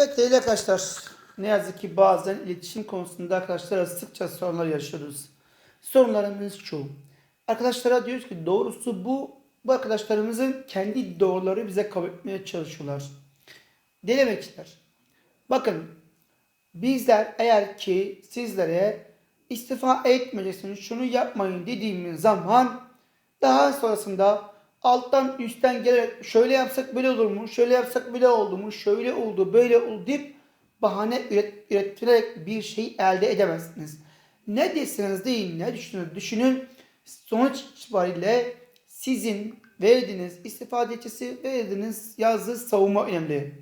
Evet değerli arkadaşlar. Ne yazık ki bazen iletişim konusunda arkadaşlar sıkça sorunlar yaşıyoruz. Sorunlarımız şu. Arkadaşlara diyoruz ki doğrusu bu bu arkadaşlarımızın kendi doğruları bize kabul etmeye çalışıyorlar. Denemekçiler. Bakın bizler eğer ki sizlere istifa etmeyeceksiniz şunu yapmayın dediğimiz zaman daha sonrasında alttan üstten gelerek şöyle yapsak böyle olur mu? Şöyle yapsak böyle oldu mu? Şöyle oldu böyle oldu deyip bahane üret, üreterek bir şey elde edemezsiniz. Ne deseniz deyin ne düşünün düşünün sonuç itibariyle sizin verdiğiniz istifa dilekçesi verdiğiniz yazdığı savunma önemli.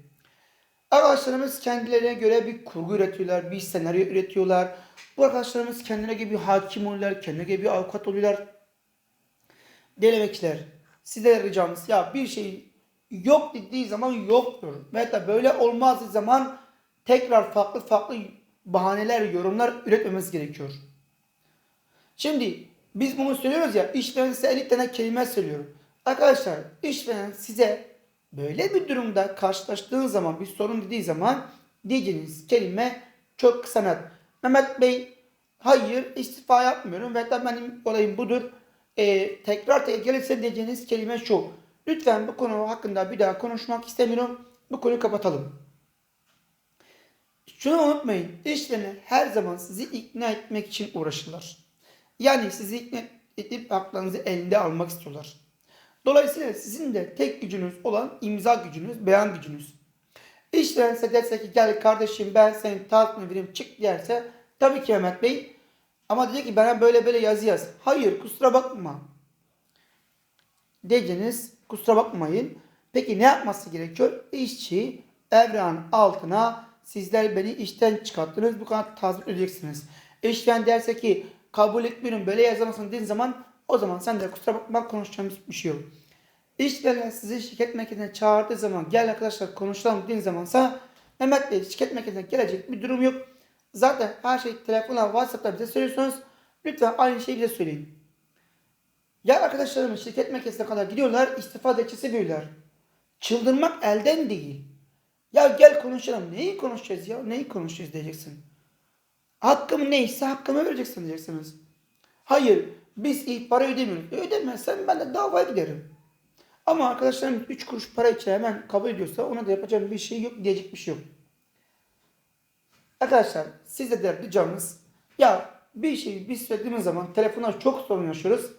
Arkadaşlarımız kendilerine göre bir kurgu üretiyorlar, bir senaryo üretiyorlar. Bu arkadaşlarımız kendilerine göre bir hakim oluyorlar, kendilerine göre bir avukat oluyorlar. Denemekçiler, size ricamız ya bir şey yok dediği zaman yoktur. Ve da böyle olmaz dediği zaman tekrar farklı farklı bahaneler, yorumlar üretmemiz gerekiyor. Şimdi biz bunu söylüyoruz ya işveren size 50 tane kelime söylüyor. Arkadaşlar işveren size böyle bir durumda karşılaştığın zaman bir sorun dediği zaman diyeceğiniz kelime çok kısa net. Mehmet Bey hayır istifa yapmıyorum ve da benim olayım budur. Ee, tekrar tekrar gelirse kelime şu. Lütfen bu konu hakkında bir daha konuşmak istemiyorum. Bu konuyu kapatalım. Şunu unutmayın. İşverenler her zaman sizi ikna etmek için uğraşırlar. Yani sizi ikna edip aklınızı elinde almak istiyorlar. Dolayısıyla sizin de tek gücünüz olan imza gücünüz, beyan gücünüz. İşveren size derse ki gel kardeşim ben senin tazminatını vereyim çık derse tabii ki Mehmet Bey ama diyecek ki bana böyle böyle yazı yaz. Hayır kusura bakma. Diyeceğiniz kusura bakmayın. Peki ne yapması gerekiyor? İşçi evran altına sizler beni işten çıkarttınız bu kadar tazminat ödeyeceksiniz. İşveren derse ki kabul etmiyorum böyle yazamazsın dediğin zaman o zaman sen de kusura bakma konuşacağımız bir şey yok. İşveren sizi şirket merkezine çağırdığı zaman gel arkadaşlar konuşalım dediğin zamansa Mehmet Bey şirket merkezine gelecek bir durum yok. Zaten her şey telefonla WhatsApp'ta bize söylüyorsunuz. Lütfen aynı şeyi bize söyleyin. Ya arkadaşlarımız şirket merkezine kadar gidiyorlar istifa dilekçesi veriyorlar. Çıldırmak elden değil. Ya gel konuşalım. Neyi konuşacağız ya? Neyi konuşacağız diyeceksin. Hakkım neyse hakkımı vereceksin diyeceksiniz. Hayır biz ilk para ödemiyoruz. Ödemezsen ben de davaya giderim. Ama arkadaşlarım 3 kuruş para için hemen kabul ediyorsa ona da yapacağım bir şey yok diyecek bir şey yok. Arkadaşlar size de ricamız ya bir şeyi biz söylediğimiz zaman telefonlar çok sorun yaşıyoruz.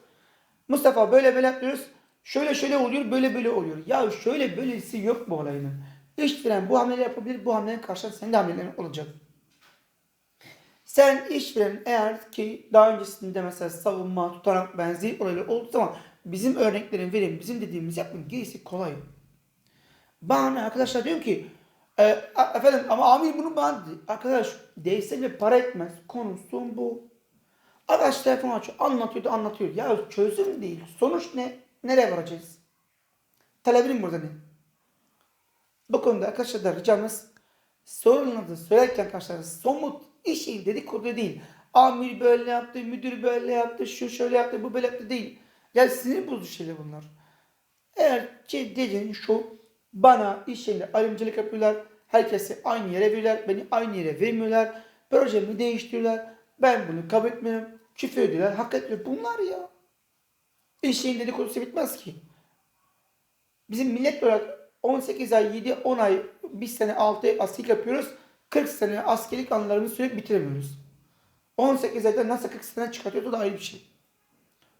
Mustafa böyle böyle yapıyoruz. Şöyle şöyle oluyor böyle böyle oluyor. Ya şöyle böylesi yok bu olayının. İşveren bu hamleleri yapabilir bu hamlenin karşılığında senin de hamlelerin olacak. Sen işveren eğer ki daha öncesinde mesela savunma, tutanak, benzeri olaylar olduğu zaman bizim örneklerin verin, bizim dediğimiz yapın. Gerisi kolay. Bana arkadaşlar diyorum ki e, efendim ama amir bunu bana. Arkadaş değilse bile para etmez. Konusun bu. Arkadaş telefon açıyor. Anlatıyor da anlatıyor. Ya çözüm değil. Sonuç ne? Nereye varacağız? Talebim burada ne? Bu konuda arkadaşlar da ricamız sorunlarınızı söylerken arkadaşlar somut iş değil dedikodu değil. Amir böyle yaptı, müdür böyle yaptı, şu şöyle yaptı, bu böyle yaptı değil. Ya sinir bozucu şeyler bunlar. Eğer ki dediğin şu bana iş yerinde ayrımcılık yapıyorlar. Herkesi aynı yere veriyorlar. Beni aynı yere vermiyorlar. Projemi değiştiriyorlar. Ben bunu kabul etmiyorum. Küfür ediyorlar. Hak etmiyor. Bunlar ya. İş yerinde dedikodusu bitmez ki. Bizim millet olarak 18 ay, 7, 10 ay, 1 sene, 6 ay askerlik yapıyoruz. 40 sene askerlik anılarımızı sürekli bitiremiyoruz. 18 ayda nasıl 40 sene çıkartıyordu o da ayrı bir şey.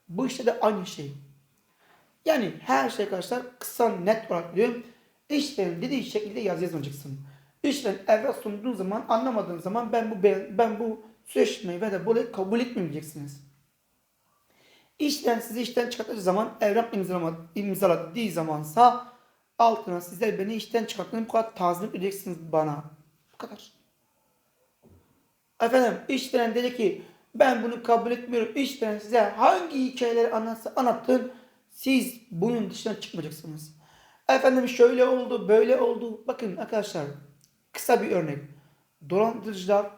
Bu işte de aynı şey. Yani her şey arkadaşlar kısa net olarak diyorum. İşlerin dediği şekilde yaz yazmayacaksın. İşlerin evrak sunduğun zaman anlamadığın zaman ben bu ben, bu sözleşmeyi ve de bunu kabul etmeyeceksiniz. İşten sizi işten çıkarttığı zaman evrak imzalama, imzala dediği zamansa altına sizler beni işten çıkarttığınız bu kadar tazminat ödeyeceksiniz bana. Bu kadar. Efendim işveren dedi ki ben bunu kabul etmiyorum. İşveren size hangi hikayeleri anlatsa anlattın. Siz bunun dışına çıkmayacaksınız. Efendim şöyle oldu böyle oldu. Bakın arkadaşlar kısa bir örnek. Dolandırıcılar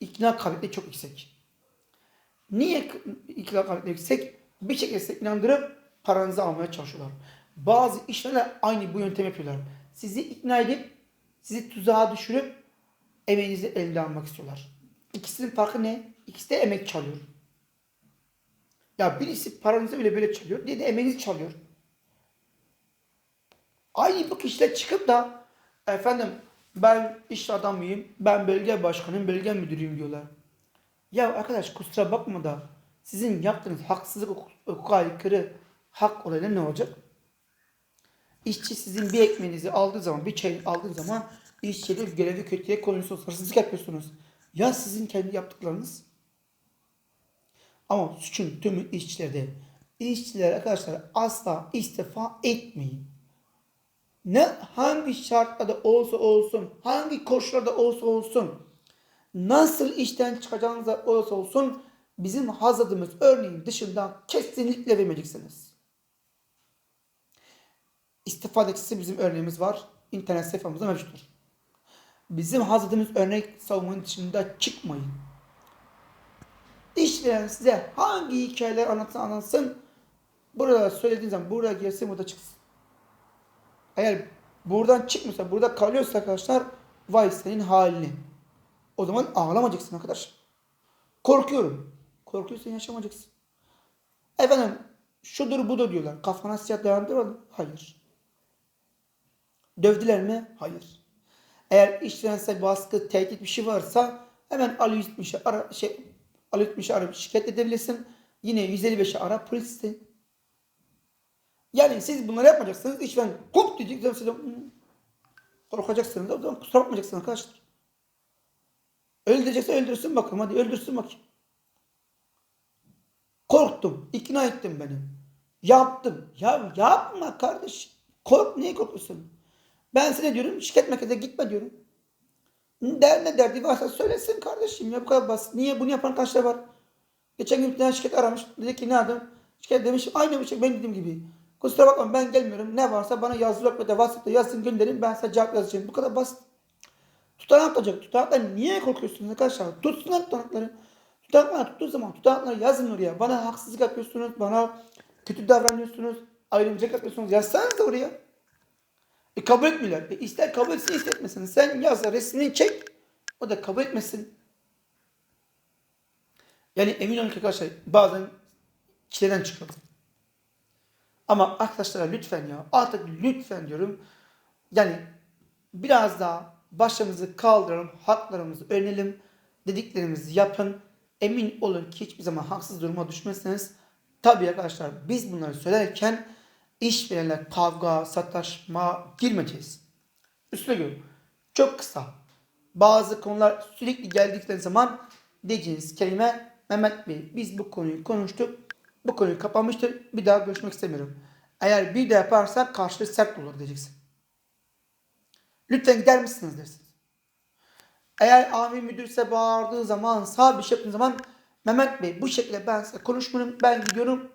ikna kabiliyeti çok yüksek. Niye ikna kabiliyeti yüksek? Bir şekilde inandırıp paranızı almaya çalışıyorlar. Bazı işverenler aynı bu yöntemi yapıyorlar. Sizi ikna edip sizi tuzağa düşürüp emeğinizi elde almak istiyorlar. İkisinin farkı ne? İkisi de emek çalıyor. Ya birisi paranızı bile böyle çalıyor, diğeri de emeğinizi çalıyor. Aynı bu kişiler çıkıp da efendim ben iş adamıyım, ben bölge başkanıyım, bölge müdürüyüm diyorlar. Ya arkadaş kusura bakma da sizin yaptığınız haksızlık hukuk- hukuka aykırı hak olayına ne olacak? İşçi sizin bir ekmeğinizi aldığı zaman, bir çay aldığı zaman işçiyle görevi kötüye koyuyorsunuz, hırsızlık yapıyorsunuz. Ya sizin kendi yaptıklarınız? Ama suçun tümü işçilerde. İşçiler arkadaşlar asla istifa etmeyin. Ne hangi şartlarda olsa olsun, hangi koşullarda olsa olsun, nasıl işten çıkacağınızda olsa olsun bizim hazırladığımız örneğin dışında kesinlikle vermeyeceksiniz. İstifa edicisi bizim örneğimiz var. İnternet sayfamızda mevcuttur. Bizim hazırladığımız örnek savunmanın dışında çıkmayın. İşveren size hangi hikayeler anlatsın anlatsın. Burada söylediğin zaman burada gelsin burada çıksın. Eğer buradan çıkmıyorsa burada kalıyorsa arkadaşlar vay senin halini. O zaman ağlamayacaksın arkadaş. Korkuyorum. Korkuyorsan yaşamayacaksın. Efendim şudur budur diyorlar. Kafana siyah dayandırmadı. Hayır. Dövdüler mi? Hayır. Eğer işverense baskı, tehdit bir şey varsa hemen Ali 170'e ara şey Ali 170'e arayıp şikayet edebilirsin. Yine 155'e ara polis de. Yani siz bunları yapmayacaksınız. İşveren hop diyecek. Size, "Hmm." korkacaksınız. O zaman kusura bakmayacaksınız arkadaşlar. Öldürecekse öldürsün bakalım. Hadi öldürsün bakayım. Korktum. ikna ettim beni. Yaptım. Ya yapma kardeş. Kork. Niye korkuyorsun? Ben sana diyorum şirket merkezine gitme diyorum. Der ne derdi varsa söylesin kardeşim ya bu kadar basit. Niye bunu yapan kaçlar var? Geçen gün bir tane şirket aramış. Dedi ki ne adam? Şirket demiş aynı bir şey benim dediğim gibi. Kusura bakma ben gelmiyorum. Ne varsa bana yazılı ve de WhatsApp'ta yazın gönderin. Ben size cevap yazacağım. Bu kadar basit. Tutanak tutacak. Tutanaklar niye korkuyorsunuz arkadaşlar? Tutsunlar tutanakları. Tutanaklar tuttuğu zaman tutanakları yazın oraya. Bana haksızlık yapıyorsunuz. Bana kötü davranıyorsunuz. Ayrımcılık yapıyorsunuz. Yazsanız da oraya. E kabul etmiyorlar. E ister kabul etsin ister etmesin. Sen yaz resmini çek. O da kabul etmesin. Yani emin olun ki arkadaşlar bazen çileden çıkıyor. Ama arkadaşlar lütfen ya artık lütfen diyorum. Yani biraz daha başımızı kaldıralım, haklarımızı öğrenelim, dediklerimizi yapın. Emin olun ki hiçbir zaman haksız duruma düşmezseniz. Tabii arkadaşlar biz bunları söylerken işverenler kavga, sataşma girmeyeceğiz. Üstüne göre çok kısa. Bazı konular sürekli geldikleri zaman diyeceğiniz kelime Mehmet Bey biz bu konuyu konuştuk. Bu konuyu kapanmıştır. Bir daha görüşmek istemiyorum. Eğer bir de yaparsak karşılığı sert olur diyeceksin. Lütfen gider misiniz dersin. Eğer amir müdürse bağırdığı zaman sağ bir şey yaptığın zaman Mehmet Bey bu şekilde ben size konuşmuyorum. Ben gidiyorum.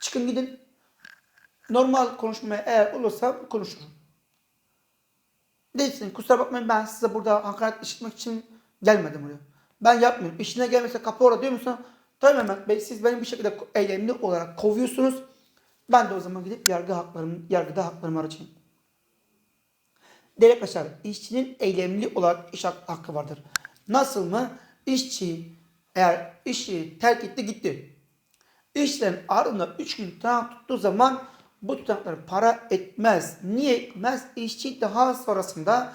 Çıkın gidin. Normal konuşmaya eğer olursa konuşurum. Değilsin kusura bakmayın ben size burada hakaret işitmek için gelmedim buraya. Ben yapmıyorum. İşine gelmese kapı orada diyor musun? Tabii Mehmet Bey siz beni bir şekilde eylemli olarak kovuyorsunuz. Ben de o zaman gidip yargı haklarım, yargıda haklarımı arayacağım. Değerli arkadaşlar, işçinin eylemli olarak iş hak- hakkı vardır. Nasıl mı? İşçi eğer işi terk etti gitti. İşlerin ardından 3 gün tutanak tuttuğu zaman bu tutanakları para etmez. Niye etmez? İşçi daha sonrasında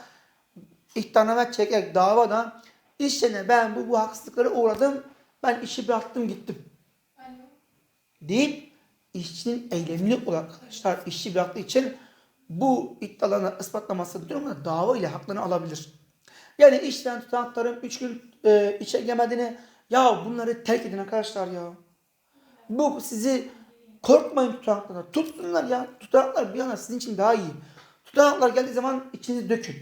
ihtarname çekerek davada işlerine ben bu, bu haksızlıklara uğradım. Ben işi bıraktım gittim. Deyip işçinin eylemli olarak arkadaşlar işçi bıraktığı için bu iddialarını ispatlaması durumunda dava ile haklarını alabilir. Yani işten tutanakların 3 gün e, işe gelmediğini ya bunları terk edin arkadaşlar ya. Bu sizi korkmayın tutanaklara. Tutsunlar ya. Tutanaklar bir yana sizin için daha iyi. Tutanaklar geldiği zaman içinizi dökün.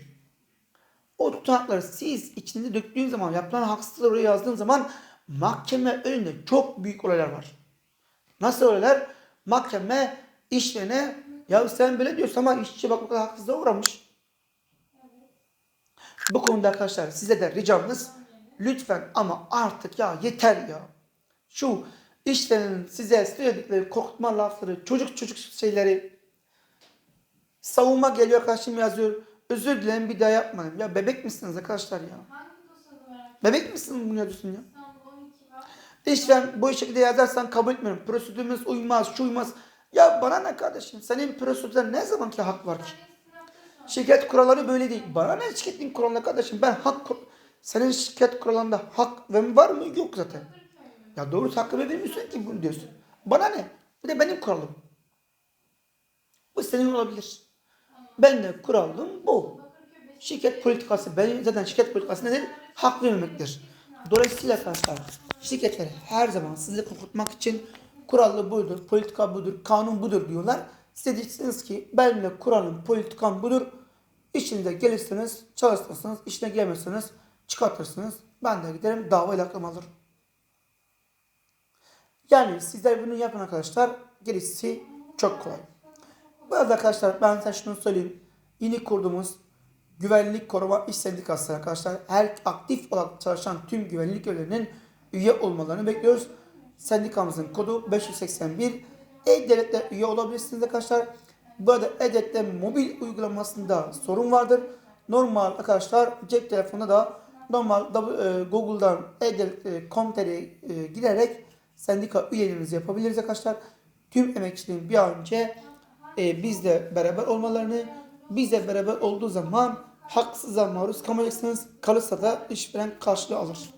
O tutanakları siz içinize döktüğün zaman yapılan haksızlığı oraya yazdığın zaman mahkeme önünde çok büyük olaylar var. Nasıl olaylar? Mahkeme işverene ya sen böyle diyorsun ama işçi bak bu kadar haksızlığa uğramış. Bu konuda arkadaşlar size de ricamız lütfen ama artık ya yeter ya. Şu işverenin size söyledikleri korkutma lafları, çocuk çocuk şeyleri savunma geliyor karşıma yazıyor. Özür dilerim bir daha yapmayın. Ya bebek misiniz arkadaşlar ya? Bebek misiniz bunu yazıyorsun ya? İstanbul 12 var. İşte bu şekilde yazarsan kabul etmiyorum. Prosedürümüz uymaz, şu uymaz. Ya bana ne kardeşim? Senin prosedürde ne zamanki hak var ki? Şirket kuralları böyle değil. Bana ne şirketin kuralına kardeşim? Ben hak senin şirket kuralında hak ve var mı? Yok zaten. Ya doğru hakkı vermiyorsun ki bunu diyorsun. Bana ne? Bu da benim kuralım. Bu senin olabilir. Ben de kuralım bu. Şirket politikası, benim zaten şirket politikası nedir? Hak vermemektir. Dolayısıyla arkadaşlar şirketler her zaman sizi korkutmak için kurallı budur, politika budur, kanun budur diyorlar. Size diyeceksiniz ki benimle kuralım, politikam budur. İşinize gelirsiniz, çalışırsınız, işine gelmezseniz çıkartırsınız. Ben de giderim dava ile hakkımı alırım. Yani sizler bunu yapın arkadaşlar. Gerisi çok kolay. Bu arada arkadaşlar ben size şunu söyleyeyim. Yeni kurduğumuz Güvenlik Koruma İş Sendikası arkadaşlar her aktif olarak çalışan tüm güvenlik görevlilerinin üye olmalarını bekliyoruz. Sendikamızın kodu 581. E-Devlet'te üye olabilirsiniz arkadaşlar. Bu arada E-Devlet'te mobil uygulamasında sorun vardır. Normal arkadaşlar cep telefonunda da normal e, Google'dan e-devlet.com.tr'ye e, girerek sendika üyelerinizi yapabiliriz arkadaşlar. Tüm emekçilerin bir an önce e, bizle beraber olmalarını, bizle beraber olduğu zaman haksıza maruz kalmayacaksınız. Kalırsa da işveren karşılığı alır.